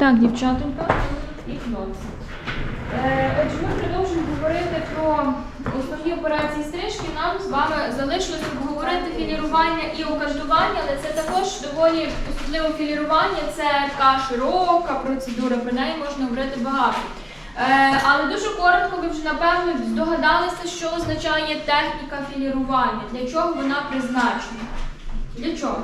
Так, дівчатонька і хлопці. Е, Отже, ми продовжуємо говорити про основні операції стрижки. Нам з вами залишилось обговорити філірування і окантування, але це також доволі особливо філірування. Це така широка процедура, про неї можна говорити багато. Е, але дуже коротко, ви вже напевно здогадалися, що означає техніка філірування, для чого вона призначена. Для чого?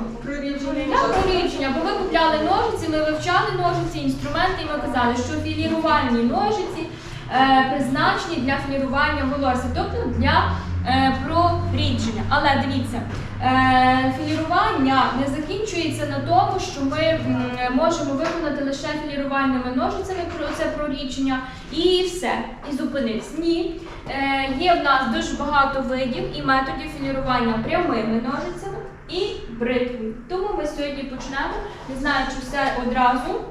Для прорідження, бо ми купляли ножиці, ми вивчали ножиці, інструменти, і ми казали, що філірувальні ножиці е, призначені для філірування волосся, тобто для е, прорідження. Але дивіться, е, філірування не закінчується на тому, що ми м, можемо виконати лише філірувальними ножицями про це прорідження і все, і зупинитись. Ні. Е, є в нас дуже багато видів і методів філірування прямими ножицями і бритвою. Тому ми сьогодні почнемо, не знаю, чи все одразу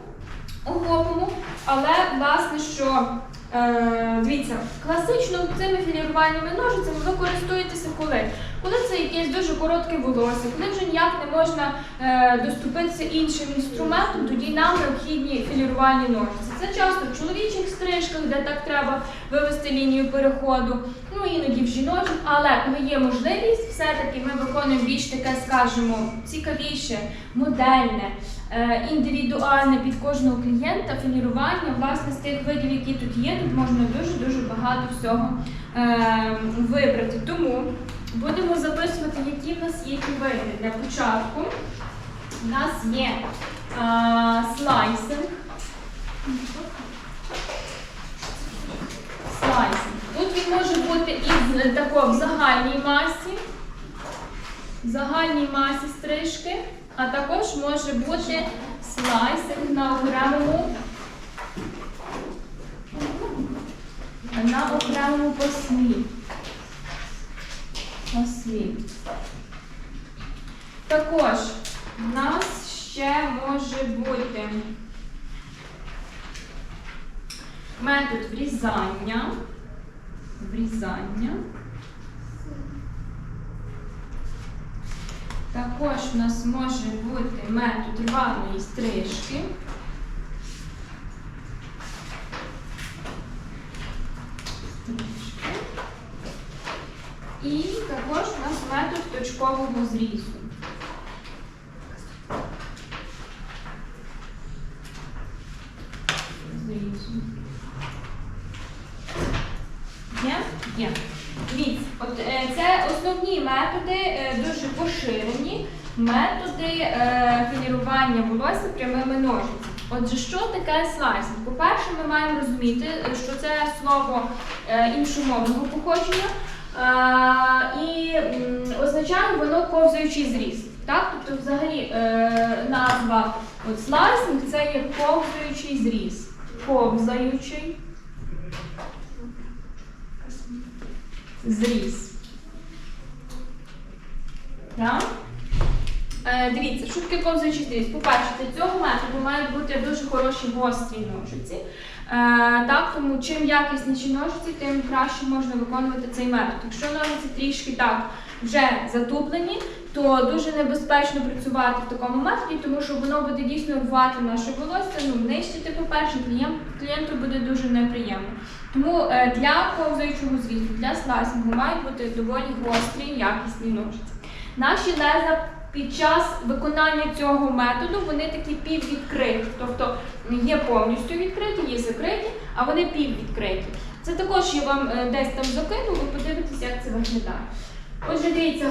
охопимо, але власне, що е, дивіться, класично цими філірувальними ножицями ви користуєтеся коли? Коли це якесь дуже коротке волосся, коли вже ніяк не можна е, доступитися іншим інструментом, тоді нам необхідні філірувальні ножиці. Це часто в чоловічих стрижках, де так треба вивести лінію переходу, ну іноді в жіночих, але коли є можливість, все-таки ми виконуємо більш таке, скажімо, цікавіше, модельне, е, індивідуальне під кожного клієнта філірування. Власне, з тих видів, які тут є, тут можна дуже-дуже багато всього е, вибрати. Тому будемо записувати, які в нас є ті. Для початку у нас є е, слайсинг. Слайсинг. Тут він може бути і в в загальній масі, в загальній масі стрижки, а також може бути слайсинг на окремому на окремому послі. Послі. Також в нас ще може бути метод врізання. Врізання. Також у нас може бути метод рваної стрижки. Стрижки. І також у нас метод точкового зрізу. Зрізу. Є? Є. От е, це основні методи, е, дуже поширені методи е, філірування волосся прямими ножицями. Отже, що таке слайсинг? По-перше, ми маємо розуміти, що це слово е, іншомовного походження і означає воно ковзаючий зріз. Так? Тобто, взагалі, е, назва от, слайсинг це є ковзаючий зріз. Ковзаючий зріз. Так? Е, дивіться, таке ковзаючий зріз? По-перше, для цього методу мають бути дуже хороші гострі ножиці. Е, так, тому чим якісніші ножиці, тим краще можна виконувати цей метод. Якщо ножиці трішки так вже затуплені, то дуже небезпечно працювати в такому методі, тому що воно буде дійсно рвати наше волосся, ну, нищити, по-перше, клієнт, клієнту буде дуже неприємно. Тому е, для ковзаючого зрізу, для слайсингу мають бути доволі гострі, якісні ножиці. Наші леза під час виконання цього методу вони такі піввідкриті, тобто є повністю відкриті, є закриті, а вони піввідкриті. Це також я вам е, десь там закину, ви подивитесь, як це виглядає. Отже, дивіться,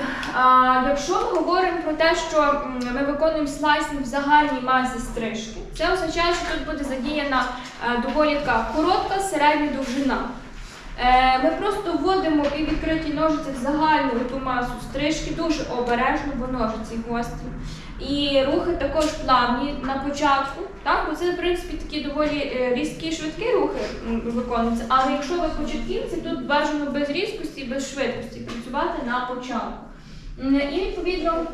якщо ми говоримо про те, що ми виконуємо слайсинг в загальній масі стрижки, це означає, що тут буде задіяна е, доволі така коротка середня довжина. Е, Ми просто вводимо піввідкриті ножиці в загальну ту масу стрижки дуже обережно, бо ножиці гострі. І рухи також плавні на початку. Так? Бо це, в принципі, такі доволі е, різкі швидкі рухи виконуються. Але якщо ви початківці, тут бажано без різкості, без швидкості працювати на початку. І відповідно.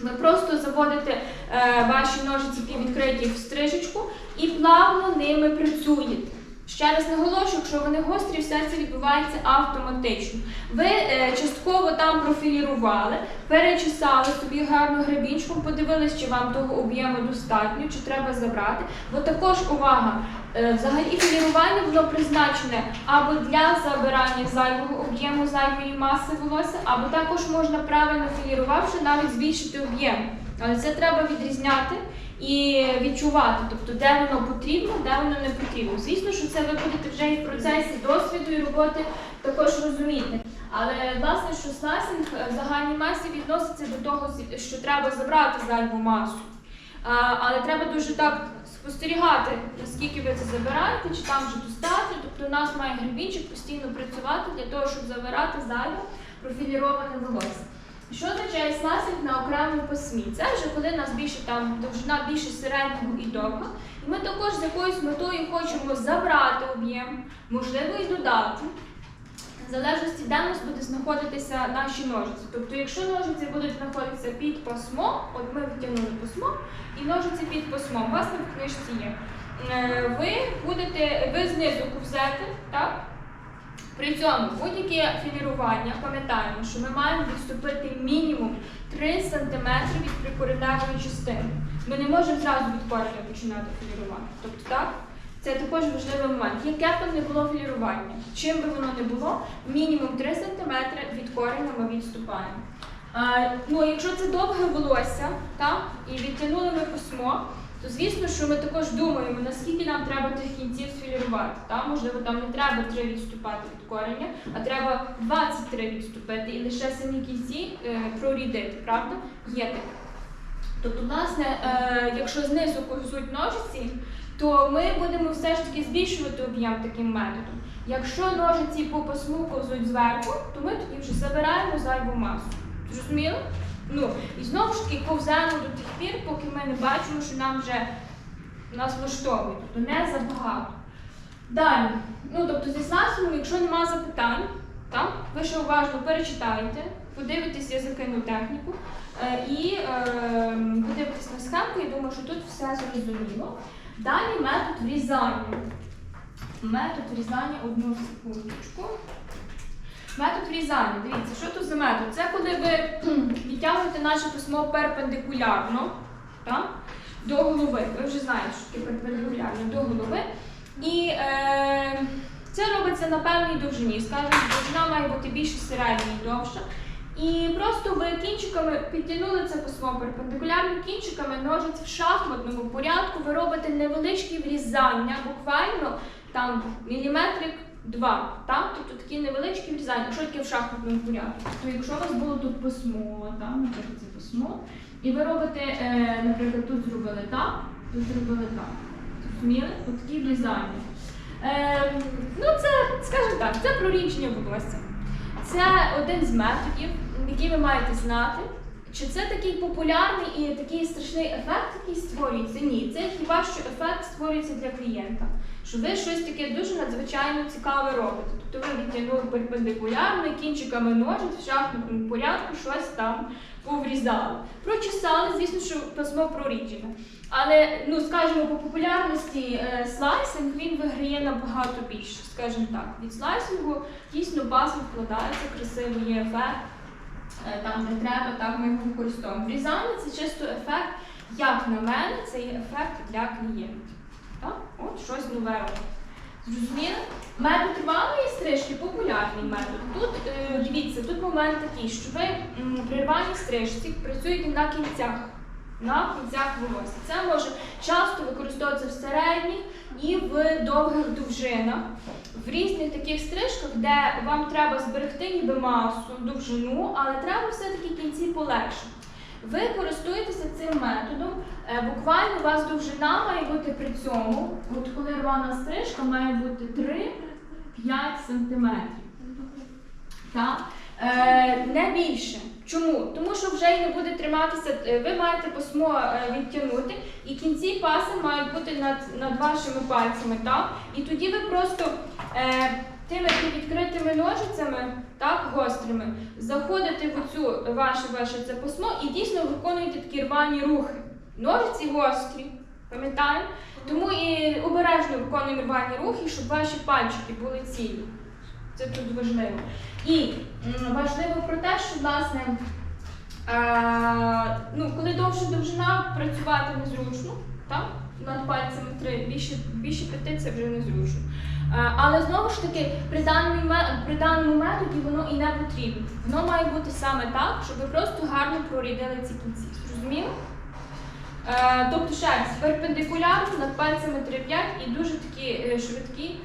Ви просто заводите е, ваші ножиці піввідкриті в стрижечку і плавно ними працюєте. Ще раз наголошую, якщо вони гострі, все це відбувається автоматично. Ви е, частково там профілірували, перечесали собі гарно гребінчиком, подивились, чи вам того об'єму достатньо, чи треба забрати. Бо також увага, е, взагалі філірування було призначене або для забирання зайвого об'єму зайвої маси волосся, або також можна правильно філірувавши навіть збільшити об'єм. Але це треба відрізняти і відчувати, тобто де воно потрібно, де воно не потрібно. Звісно, що це ви будете вже і в процесі досвіду і роботи також розуміти. Але власне, що слайсинг е, в загальній масі відноситься до того, що треба забрати зайву масу. Але треба дуже так спостерігати, наскільки ви це забираєте, чи там вже достатньо. Тобто у нас має гребінчик постійно працювати для того, щоб забирати зайве профіліроване волосся. Що означає сласинг на окремому пасмі? Це вже коли у нас більше там довжина більше середнього і довга. І ми також з якоюсь метою хочемо забрати об'єм, можливо, і додати. В залежності, де у нас буде знаходитися наші ножиці. Тобто, якщо ножиці будуть знаходитися під пасмом, от ми витягнули пасмо, і ножиці під пасмом, там в книжці є. Е, Ви будете, ви знизу ковзете, так? При цьому будь-яке філірування, пам'ятаємо, що ми маємо відступити мінімум 3 см від прикореневої частини. Ми не можемо зразу від кореня починати філірувати. Тобто так, це також важливий момент. Яке б не було філірування, чим би воно не було, мінімум 3 см від кореня ми відступаємо. А, ну, якщо це довге волосся, так, і відтягнули ми письмо, то звісно, що ми також думаємо, наскільки нам треба тих кінців сфілірувати. Та? Можливо, там не треба 3 відступати від кореня, а треба 23 відступити і лише самі кінці е, прорідити, правда? Є таке. Тобто, власне, е, якщо знизу ковзуть ножиці, то ми будемо все ж таки збільшувати об'єм таким методом. Якщо ножиці по пасму ковзуть зверху, то ми тоді вже забираємо зайву масу. Зрозуміло? Ну, і знову ж таки ковзаємо до тих пір, поки ми не бачимо, що нам вже нас влаштовує, тобто не забагато. Далі, ну тобто зі сласом, якщо нема запитань, так, ви ще уважно перечитаєте, подивитесь язикину техніку е, і е, подивитесь на схемку, я думаю, що тут все зрозуміло. Далі метод врізання. Метод врізання одну секундочку. Метод врізання. Дивіться, що тут за метод? Це коли ви відтягуєте наше письмо перпендикулярно так, до голови. Ви вже знаєте, що таке перпендикулярно до голови. І е, це робиться на певній довжині. Скажімо, довжина має бути більше середньої довша. І просто ви кінчиками підтягнули це письмо перпендикулярно кінчиками ножиць в шахматному порядку. Ви робите невеличкі врізання, буквально там міліметрик два. Так? Тобто такі невеличкі врізання, якщо таке в шахматному порядку. То якщо у вас було тут письмо, там, наприклад, це письмо, і ви робите, е, наприклад, тут зробили так, тут зробили так. Зрозуміли? От такі врізання. Е, ну, це, скажімо так, це прорічення волосся. Це один з методів, який ви маєте знати. Чи це такий популярний і такий страшний ефект, який створюється? Ні, це хіба що ефект створюється для клієнта. Що ви щось таке дуже надзвичайно цікаве робите. Тобто ви відтягнули перпендикулярно, кінчиками ножиць в шахматному порядку щось там поврізали. Прочесали, звісно, що письмо проріджене. Але, ну скажімо, по популярності е, слайсинг він виграє набагато більше, скажімо так. Від слайсингу дійсно базово вкладається, красивий є ефект. Е, Там, де треба, так ми його використовуємо. Врізання це чисто ефект, як на мене, це є ефект для клієнтів. Так? От щось нове. Зрозуміло? Метод рваної стрижки популярний метод. Тут е, дивіться, тут момент такий, що ви при рваній стрижці працюєте на кінцях. На кінцях волосся. Це може часто використовуватися в середніх і в довгих довжинах. В різних таких стрижках, де вам треба зберегти ніби масу, довжину, але треба все-таки кінці полегшити. Ви користуєтеся цим методом. Е, Буквально у вас довжина має бути при цьому, от коли рвана стрижка має бути 3-5 см. Так? Е, не більше. Чому? Тому що вже й не буде триматися, е, ви маєте письмо е, відтягнути, і кінці паси мають бути над, над вашими пальцями. Так? І тоді ви просто е, тими відкритими ножицями, так, гострими, заходите в оцю ваше, ваше це письмо і дійсно виконуєте такі рвані рухи. Ножиці гострі, пам'ятаємо? Тому і обережно виконуємо рвані рухи, щоб ваші пальчики були цілі. Це тут важливо. І важливо про те, що власне. Е, ну, коли довша довжина, працювати незручно, так? над пальцями три, більше, більше п'яти це вже незручно. Е, але знову ж таки, при даному, при даному методі воно і не потрібно. Воно має бути саме так, щоб ви просто гарно прорідили ці кінці. Зрозуміло? Тобто ще раз, перпендикулярно над пальцями 3-5 і дуже такі е, швидкі,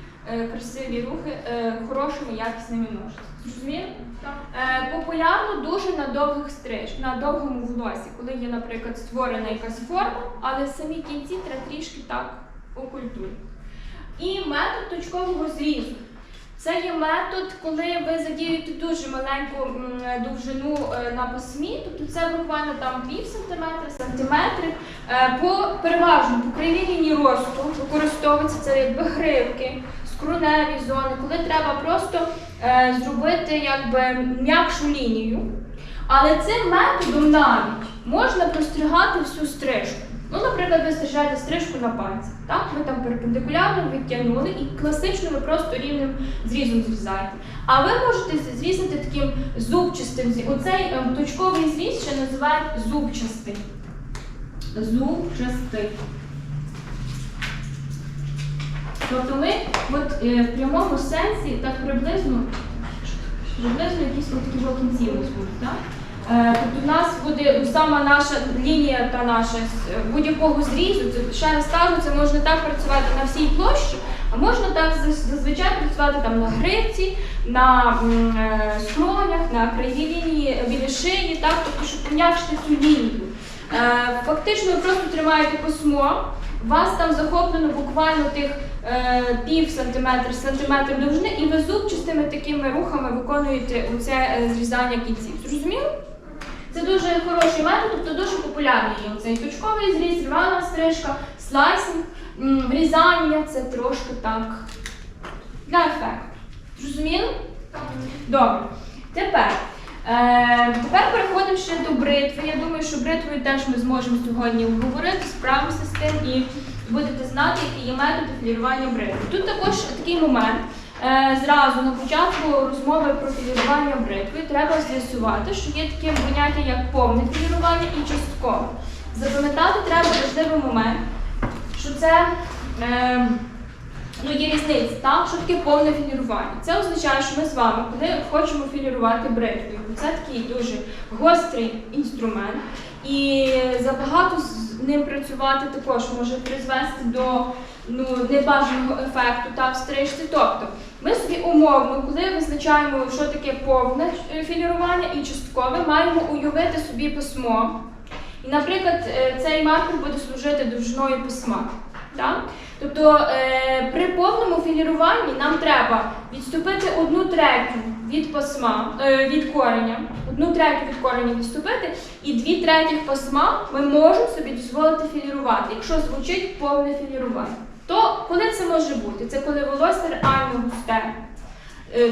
красиві рухи е, хорошими, якісними ножицями. Зрозуміло? Е, популярно дуже на довгих стриж, на довгому волосі, коли є, наприклад, створена якась форма, але самі кінці треба трішки так окультурити. І метод точкового зрізу. Це є метод, коли ви задіюєте дуже маленьку довжину е, на пасмі, тобто це буквально там пів сантиметра, сантиметри. Е, По переважно по кривій лінії росту використовуються це якби гривки, скроневі зони, коли треба просто е, зробити якби м'якшу лінію. Але цим методом навіть можна простригати всю стрижку. Ну, наприклад, ви стригаєте стрижку на пальці. Так? Ви там перпендикулярно відтягнули і класично ви просто рівним зрізом зрізаєте. А ви можете зрізати таким зубчастим. Оцей ем, точковий зріз ще називають зубчастий. Зубчастий. Тобто ми от, е, в прямому сенсі так приблизно, приблизно якісь такі кінці у будуть, так? Е, Тобто в нас буде сама наша лінія та наша з е, будь-якого зрізу, це ще раз кажу, це можна так працювати на всій площі, а можна так зазвичай працювати там на гривці, на е, скронях, на краї лінії біля шиї, так? тобто, щоб пом'якшити цю лінію. Е, Фактично ви просто тримаєте письмо, вас там захоплено буквально тих пів сантиметр, сантиметр довжини, і ви зубчастими такими рухами виконуєте оце е, зрізання кінців. Зрозуміло? Це дуже хороший метод, тобто дуже популярний є цей точковий зріз, рвана стрижка, слайсинг, врізання це трошки так для ефекту. Зрозуміло? Добре. Тепер. Е, тепер переходимо ще до бритви. Я думаю, що бритвою теж ми зможемо сьогодні обговорити, справимося з тим і будете знати, які є методи філірування бритви. Тут також такий момент. Е, зразу на початку розмови про філірування бритви треба з'ясувати, що є таке поняття, як повне філірування і часткове. Запам'ятати треба важливий момент, що це. Е, Ну, є різниця, так? Що таке повне філірування? Це означає, що ми з вами, коли хочемо філірувати бритвою, це такий дуже гострий інструмент, і забагато з ним працювати також може призвести до ну, небажаного ефекту та встрижці. Тобто, ми собі умовно, коли визначаємо, що таке повне е, філірування і часткове, маємо уявити собі письмо. І, наприклад, е, цей маркер буде служити довжиною письма. Тобто е, при повному філіруванні нам треба відступити одну третю від пасма, е, від кореня, одну третю від кореня відступити, і дві третіх пасма ми можемо собі дозволити філірувати, якщо звучить повне філірування. То коли це може бути? Це коли волосся реально густе,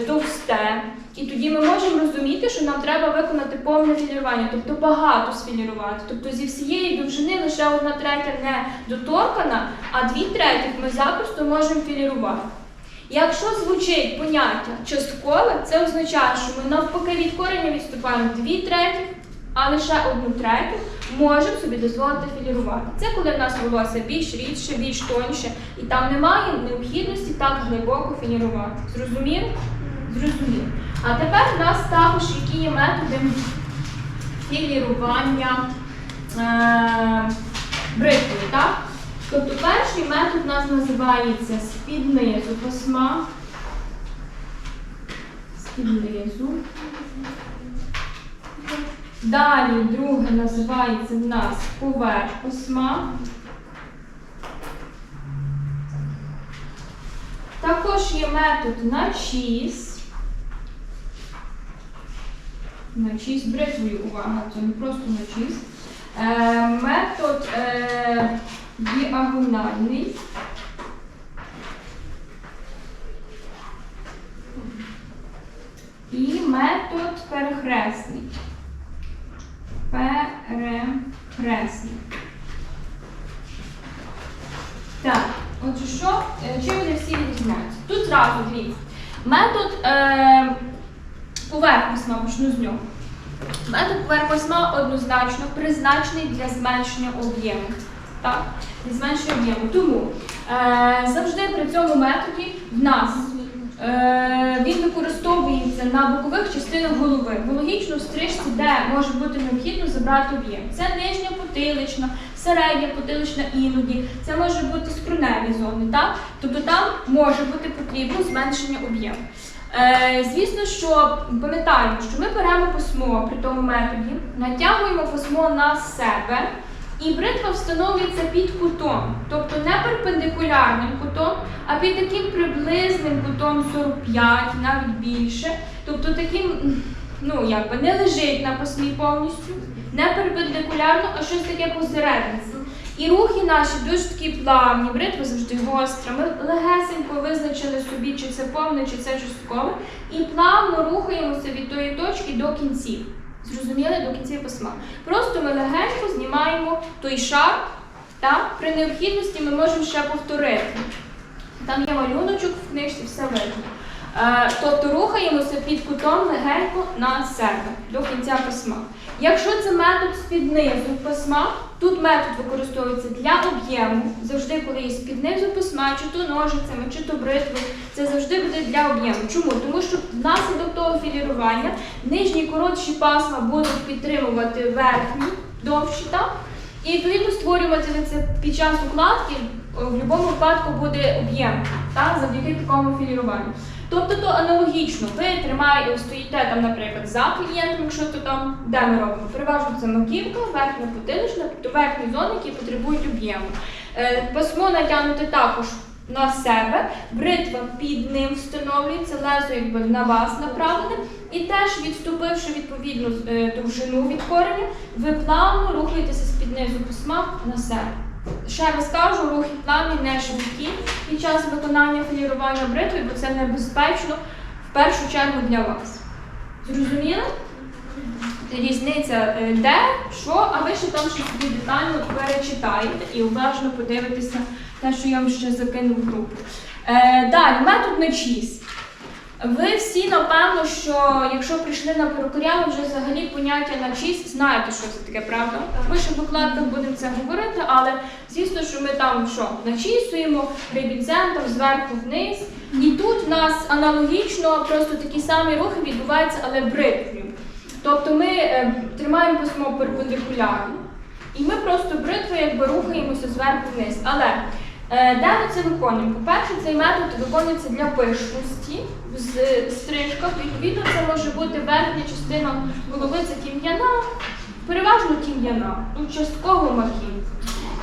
товсте. І тоді ми можемо розуміти, що нам треба виконати повне філірування, тобто багато сфілірувати. Тобто зі всієї довжини лише одна третя не доторкана, а дві третіх ми запросто можемо філірувати. Якщо звучить поняття часткове, це означає, що ми навпаки від кореня відступаємо дві третіх, а лише одну третю можемо собі дозволити філірувати. Це коли в нас волосся більш рідше, більш тоньше, і там немає необхідності так глибоко філірувати. Зрозуміло? Зрозуміло. А тепер у нас також які є методи філірування е, бритвою, так? Тобто перший метод у нас називається з-під низу пасма. З-під низу. Далі друге називається в нас поверх пасма. Також є метод на чіз. На чіз бритвою, увага, це не просто на чіз. Е, метод е, діагональний. І метод перехресний. Перехресний. Так, Отже, що, е, чим вони всі відрізняються? Тут зразу дивіться. Метод е, поверх почну з нього. Метод поверх письма однозначно призначений для зменшення об'єму. Так? Для зменшення об'єму. Тому е, завжди при цьому методі в нас він використовується на бокових частинах голови. Бо логічно в стрижці, де може бути необхідно забрати об'єм. Це нижня потилична, середня потилична іноді, це може бути скроневі зони. Так? Тобто там може бути потрібно зменшення об'єму. Е, звісно, що пам'ятаємо, що ми беремо письмо при тому методі, натягуємо письмо на себе, і бритва встановлюється під кутом, тобто не перпендикулярним кутом, а під таким приблизним кутом 45, навіть більше. Тобто таким, ну якби не лежить на письмі повністю, не перпендикулярно, а щось таке посередниці. І рухи наші дуже такі плавні, бритва завжди гостра. Ми легесенько визначили собі, чи це повне, чи це часткове, і плавно рухаємося від тої точки до кінців. Зрозуміли до кінця письма. Просто ми легенько знімаємо той шар, та при необхідності ми можемо ще повторити. Там є малюночок в книжці, все видно. Е, тобто рухаємося під кутом легенько на себе до кінця письма. Якщо це метод з-під низу письма, тут метод використовується для об'єму. Завжди, коли є з-під низу письма, чи то ножицями, чи то бритвою, це завжди буде для об'єму. Чому? Тому що внаслідок того філірування нижні коротші пасма будуть підтримувати верхні довші, так? І відповідно створювати це під час укладки в будь-якому випадку буде об'єм, завдяки такому філіруванню. Тобто то аналогічно, ви тримаєте, стоїте там, наприклад, за клієнтом, якщо то там, де ми робимо? Переважно це маківка, верхня потилична, тобто верхні зони, які потребують об'єму. Е, пасмо натягнути також на себе, бритва під ним встановлюється, лезо якби на вас направлене, і теж відступивши відповідну е, довжину від кореня, ви плавно рухаєтеся з-під низу письма на себе. Ще раз кажу, рухи плавні, не швидкі під час виконання філірування бритви, бо це небезпечно в першу чергу для вас. Зрозуміли? Різниця е, де, що, а ви ще там ще собі детально перечитаєте і уважно подивитеся те, що я вам ще закинув в групу. Е, далі, метод на чіз. Ви всі, напевно, що якщо прийшли на перукаря, ви вже взагалі поняття на чість знаєте, що це таке, правда? Ми ще в докладках будемо це говорити, але звісно, що ми там що начісуємо рибінцем зверху вниз. І тут в нас аналогічно просто такі самі рухи відбуваються, але бритвою. Тобто ми е, тримаємо письмо перпендикулярно, і ми просто бритвою якби рухаємося зверху вниз. Але де ми це виконуємо? По-перше, цей метод виконується для пишності з- стрижках. Відповідно, це може бути верхня частина голови, це тім'яна, переважно тім'яна, ну частково махін.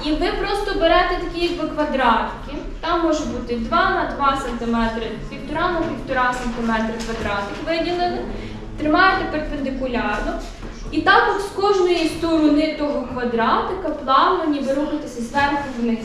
І ви просто берете такі якби квадратики. Там може бути 2 на 2 см, 1,5 на 1,5 см квадратик виділили. Тримаєте перпендикулярно. І так от з кожної сторони того квадратика плавно ніби рухатися зверху вниз.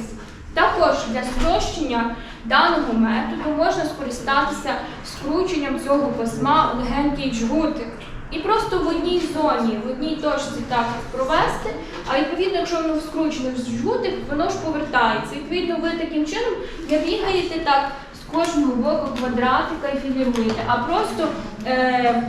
Також для спрощення даного методу можна скористатися скрученням цього пасма в легенький джгутик. І просто в одній зоні, в одній точці так провести, а відповідно, якщо воно скручено в жгутик, воно ж повертається. Відповідно, ви таким чином не бігаєте так з кожного боку квадратика і філіруєте, а просто е,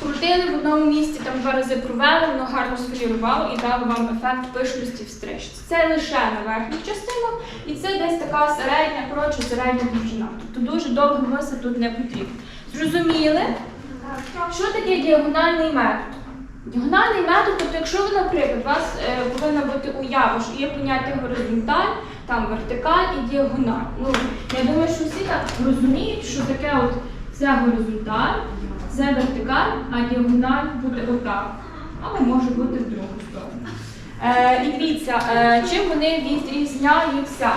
скрутили в одному місці, там два рази провели, воно гарно сфілірувало і дало вам ефект пишності в стрижці. Це лише на верхніх частинах, і це десь така середня, коротше, середня довжина. Тобто дуже довго носа тут не потрібно. Зрозуміли? Що таке діагональний метод? Діагональний метод, тобто, якщо ви, наприклад, у вас е, повинна бути уява, що є поняття горизонталь, там вертикаль і діагональ. Ну, я думаю, що всі так розуміють, що таке от це горизонталь, це вертикаль, а діагональ буде отак. Або може бути в другу сторону. Е, дивіться, е, чим вони відрізняються.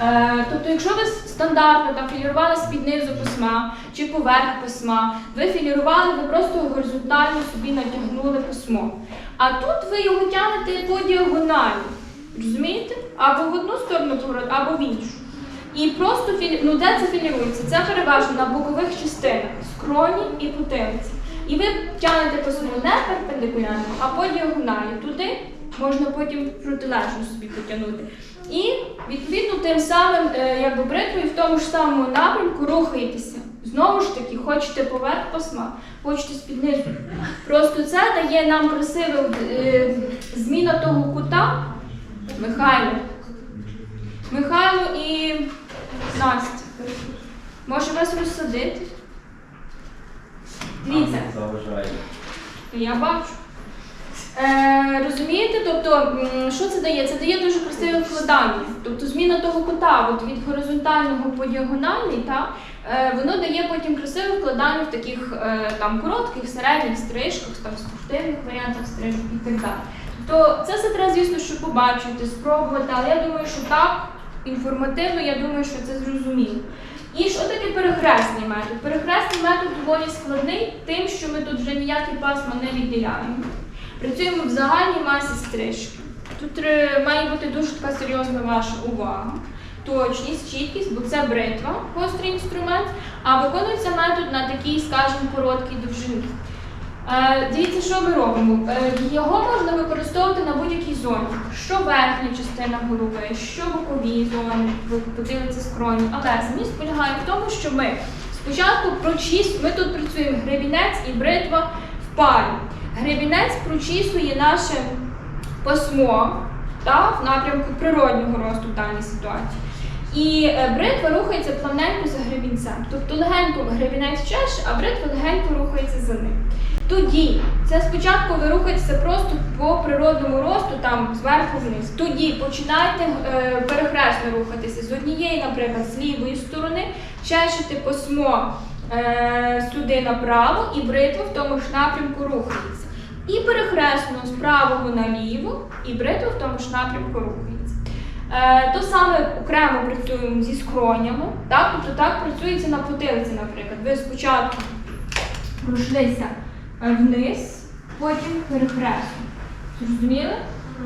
Е, тобто, якщо ви стандартно там філірували з-під низу письма чи поверх письма, ви філірували, ви просто горизонтально собі натягнули письмо. А тут ви його тягнете по діагоналі. Розумієте? Або в одну сторону або в іншу. І просто ну, де це філірується? Це переважно на бокових частинах, скроні і потилиці. І ви тягнете письмо не перпендикулярно, а по діагоналі. Туди можна потім протилежно собі потягнути. І відповідно тим самим е, якби бритвою в тому ж самому напрямку рухаєтеся. Знову ж таки, хочете поверх пасма, хочете з-під. Просто це дає нам красиве е, зміна того кута. Михайло. Михайло і Настя. Може вас розсадити? Дивіться. Заважає. Я бачу. Е, розумієте, тобто, що це дає? Це дає дуже красиве вкладання. Тобто зміна того кута от від горизонтального по діагональний, та, е, воно дає потім красиве вкладання в таких е, там, коротких, середніх стрижках, там, спортивних варіантах стрижок і так далі. Тобто це все треба, звісно, що побачити, спробувати, але я думаю, що так, інформативно, я думаю, що це зрозуміло. І що таке перехресний метод? Перехресний метод доволі складний, тим, що ми тут вже ніякі пасма не відділяємо. Працюємо в загальній масі стрижки. Тут е, має бути дуже така серйозна ваша увага, точність, чіткість, бо це бритва, гострий інструмент, а виконується метод на такій, скажімо, короткій довжині. Е, Дивіться, що ми робимо. Е, Його можна використовувати на будь-якій зоні. Що верхня частина голови, що бокові зони, ви подивитися скроні. Але зміст полягає в тому, що ми спочатку прочіс... ми тут працюємо гребінець і бритва в парі. Гребінець прочісує наше пасмо та, в напрямку природнього росту в даній ситуації. І е, бритва рухається плавненько за гребінцем. Тобто легенько гребінець чеше, а бритва легенько рухається за ним. Тоді це спочатку ви рухаєтеся просто по природному росту, там зверху вниз. Тоді починайте е, перехресно рухатися з однієї, наприклад, з лівої сторони, чешете пасмо е, сюди направо, і бритва в тому ж напрямку рухається. І перехресно з правого наліво, і бритва в тому ж напрямку рухається. Е, то саме окремо працюємо зі скронями, так? тобто так працюється на потилиці, наприклад. Ви спочатку пройшлися вниз, потім перехресно. Зрозуміли?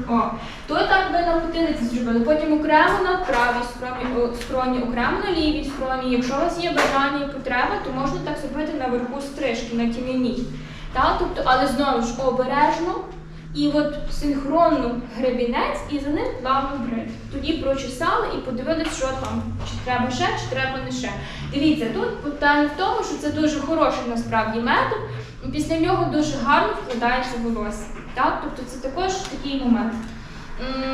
О, то так ви на потилиці зробили. Потім окремо на правій скроні, о, скроні, окремо на лівій скроні. Якщо у вас є бажання і потреба, то можна так зробити наверху стрижки, на тім'яні. Тобто, але знову ж обережно і от синхронно гребінець і за ним плавно брит. Тоді прочесали і подивились, що там, чи треба ще, чи треба не ще. Дивіться, тут питання в тому, що це дуже хороший насправді метод, після нього дуже гарно вкладається волосся. Так? Тобто це також такий момент.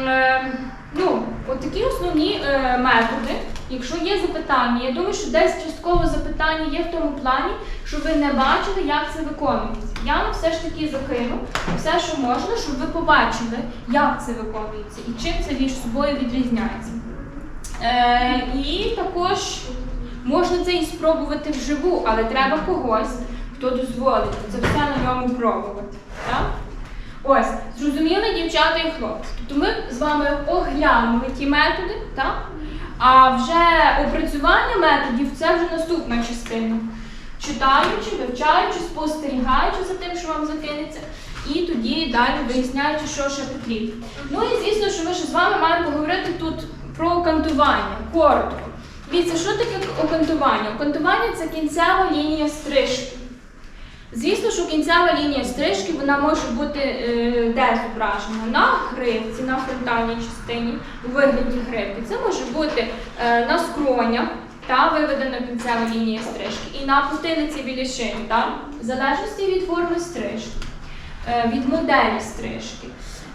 Е, Ну, от такі основні е, методи. Якщо є запитання, я думаю, що десь частково запитання є в тому плані, що ви не бачили, як це виконується. Я вам все ж таки закину все, що можна, щоб ви побачили, як це виконується і чим це між собою відрізняється. Е, і також можна це і спробувати вживу, але треба когось, хто дозволить це все на ньому пробувати. Так? Ось, зрозуміли, дівчата і хлопці. Тобто ми з вами оглянули ті методи, так? а вже опрацювання методів це вже наступна частина. Читаючи, вивчаючи, спостерігаючи за тим, що вам закинеться, і тоді далі виясняючи, що ще потрібно. Ну і звісно, що ми ще з вами маємо поговорити тут про окантування, коротко. Дивіться, що таке окантування? Окантування це кінцева лінія стрижки. Звісно, що кінцева лінія стрижки вона може бути е, де зображена? На гривці, на фронтальній частині у вигляді гривки. Це може бути е, на скронях та виведена кінцева лінія стрижки. І на потилиці біля шиї, та? в залежності від форми стрижки, е, від моделі стрижки.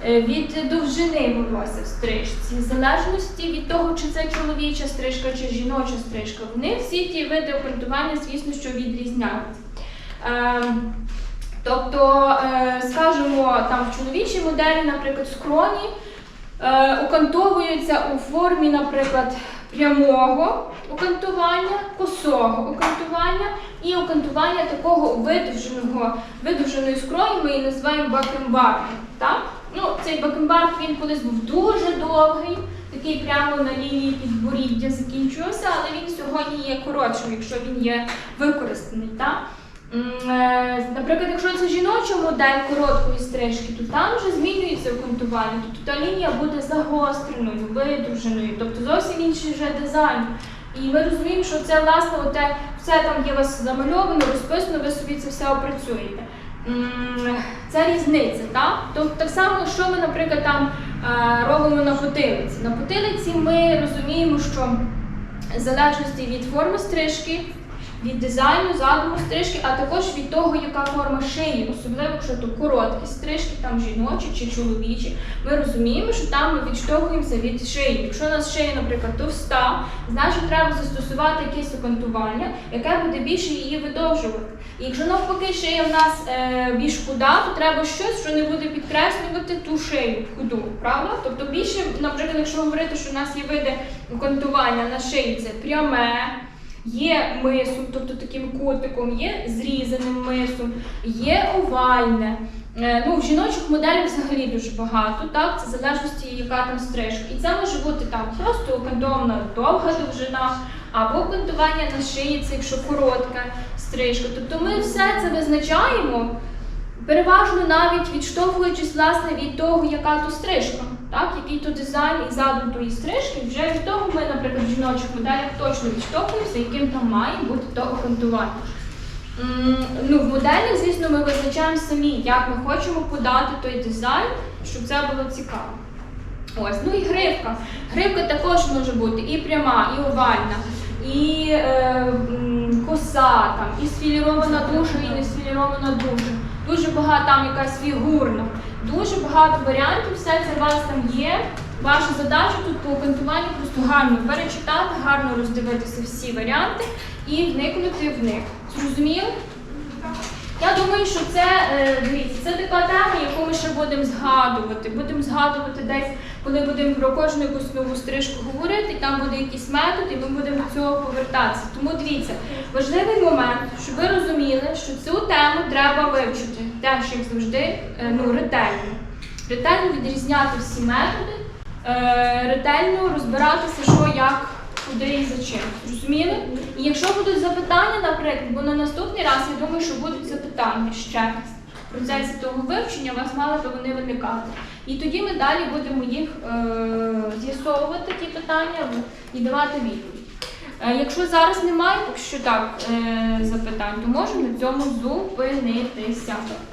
е, Від довжини волосся в стрижці, в залежності від того, чи це чоловіча стрижка, чи жіноча стрижка, вони всі ті види окантування, звісно, що відрізняються. Ем, Тобто, е, скажімо, там в чоловічій моделі, наприклад, скроні е, окантовуються у формі, наприклад, прямого окантування, косого окантування і окантування такого видовженого, видовженої скроні ми її називаємо бакенбардом. Так? Ну, цей бакенбард він колись був дуже довгий, такий прямо на лінії підборіддя закінчувався, але він сьогодні є коротшим, якщо він є використаний. Так? Е, Наприклад, якщо це жіноча модель короткої стрижки, то там вже змінюється окантування, тобто та лінія буде загостреною, видовженою, тобто зовсім інший вже дизайн. І ми розуміємо, що це власне оте, все там є у вас замальовано, розписано, ви собі це все опрацюєте. Це різниця, так? Тобто так само, що ми, наприклад, там е, робимо на потилиці. На потилиці ми розуміємо, що в залежності від форми стрижки, від дизайну, задуму стрижки, а також від того, яка форма шиї, особливо якщо то короткі стрижки, там жіночі чи чоловічі, ми розуміємо, що там ми відштовхуємося від шиї. Якщо у нас шия, наприклад, товста, значить треба застосувати якесь окантування, яке буде більше її видовжувати. І якщо навпаки шия в нас е, більш худа, то треба щось, що не буде підкреслювати ту шию худу, правда? Тобто більше, наприклад, якщо говорити, що в нас є види окантування на шиї, це пряме. Є мисом, тобто таким кутиком, є зрізаним мисом, є овальне. Е, Ну, в жіночих моделях взагалі дуже багато, так? Це в залежності, яка там стрижка. І це може бути там просто окантована довга довжина, або окантування на шиї, це якщо коротка стрижка. Тобто ми все це визначаємо, переважно навіть відштовхуючись власне від того, яка то стрижка, так? який то дизайн і задум тої стрижки. Вже від того ми, наприклад, в жіночих моделях точно відштовхуємося, яким там має бути то окантування. Ну, в моделях, звісно, ми визначаємо самі, як ми хочемо подати той дизайн, щоб це було цікаво. Ось, ну і гривка. Гривка також може бути і пряма, і овальна, і е, коса, там, і сфілірована душа, і не сфілірована душа. Дуже багато там якась фігурна. Дуже багато варіантів, все це у вас там є. Ваша задача тут по окантуванню просто гарно перечитати, гарно роздивитися всі варіанти і вникнути в них. Зрозуміло? Я думаю, що це е, це така тема, яку ми ще будемо згадувати. Будемо згадувати десь, коли будемо про кожну якусь нову стрижку говорити, там буде якийсь метод, і ми будемо до цього повертатися. Тому дивіться, важливий момент, щоб ви розуміли, що цю тему треба вивчити теж, як завжди, е, ну, ретельно. Ретельно відрізняти всі методи, е, ретельно розбиратися, що як. Куди і за чим. Зрозуміли? І якщо будуть запитання, наприклад, бо на наступний раз я думаю, що будуть запитання ще в процесі того вивчення, у вас мали би вони виникати. І тоді ми далі будемо їх е, з'ясовувати, ті питання і давати відповідь. Е, якщо зараз немає, поки що так е, запитань, то можемо на цьому зупинитися.